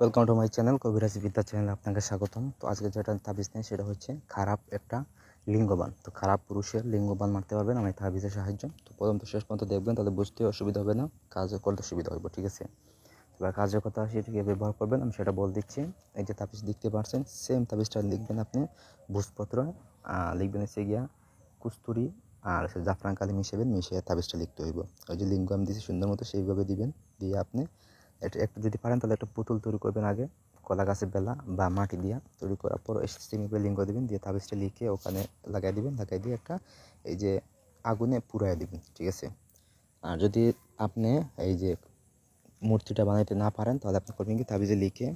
Welcome to my channel কবিরাজি বিদ্যা চ্যানেলে আপনাকে স্বাগতম। তো আজকে যেটা তাবিজ নেই সেটা হচ্ছে খারাপ একটা লিঙ্গবান। তো খারাপ পুরুষের লিঙ্গবান মারতে পারবেন, আমি তাবিজের সাহায্য। তো প্রথম তো শেষ পর্যন্ত দেখবেন তাহলে বুঝতে অসুবিধা হবে না, কাজও করতে সুবিধা হবে, ঠিক আছে? এবার কাজের কথা সেটা কীভাবে ব্যবহার করবেন, আমি সেটা বলে দিচ্ছি। এই যে তাবিজ লিখতে পারছেন সেম তাবিজটা লিখবেন আপনি, ভোজপত্র লিখবেন হচ্ছে গিয়া কুস্তুরি, আর হচ্ছে জাফরান কালি মিশাবেন মিশিয়ে তাবিজটা লিখতে হইব। ওই যে লিঙ্গ আমি দিয়েছি সুন্দর মতো, সেইভাবে দিবেন, দিয়ে আপনি এটা, একটু যদি পারেন তাহলে একটা পুতুল তৈরি করবেন আগে, কলা গাছের বেলা বা মাটি দিয়া তৈরি করার পর সিমিপে লিঙ্গ দিবেন, দিয়ে তাবিজটা লিখে ওখানে লাগাই দিবেন, লাগাই দিয়ে একটা এই যে আগুনে পুরাই দিবেন, ঠিক আছে? আর যদি আপনি এই যে মূর্তিটা বানাইতে না পারেন, তাহলে আপনি করবেন কি, তাবিজে লিখে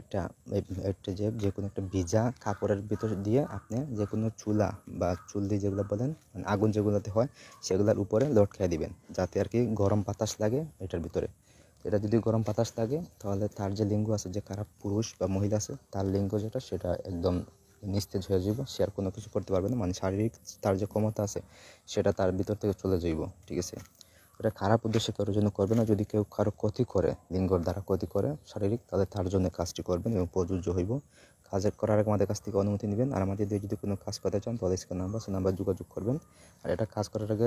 একটা একটা যে যে কোনো একটা ভিজা কাপড়ের ভিতর দিয়ে আপনি যে কোনো চুলা বা চুল দিয়ে যেগুলো বলেন মানে আগুন যেগুলোতে হয়, সেগুলোর উপরে লটকাই দিবেন, যাতে আর কি গরম বাতাস লাগে এটার ভিতরে। এটা যদি গরম বাতাস থাকে, তাহলে তার যে লিঙ্গ আছে, যে খারাপ পুরুষ বা মহিলা আছে, তার লিঙ্গ যেটা, সেটা একদম নিস্তেজ হয়ে যাবে সে আর কোনো কিছু করতে পারবে না। মানে শারীরিক তার যে ক্ষমতা আছে, সেটা তার ভিতর থেকে চলে যাইব, ঠিক আছে? এটা খারাপ উদ্দেশ্যে কারোর জন্য করবে না। যদি কেউ কারও ক্ষতি করে, লিঙ্গর দ্বারা ক্ষতি করে শারীরিক, তাহলে তার জন্য কাজটি করবেন এবং প্রযোজ্য হইব। কাজ করার আগে আমাদের কাছ থেকে অনুমতি নেবেন। আর আমাদের দিয়ে যদি কোনো কাজ করতে চান, তাহলে স্ক্রিন নাম্বার সে নাম্বার যোগাযোগ করবেন। আর এটা কাজ করার আগে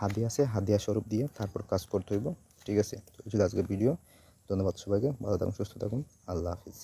হাদিয়া আছে, হাদিয়া স্বরূপ দিয়ে তারপর কাজ করতে হইব। ঠিক আছে আজকের ভিডিও ধন্যবাদ সবাইকে ভালো থাকুন সুস্থ থাকুন আল্লাহ হাফিজ।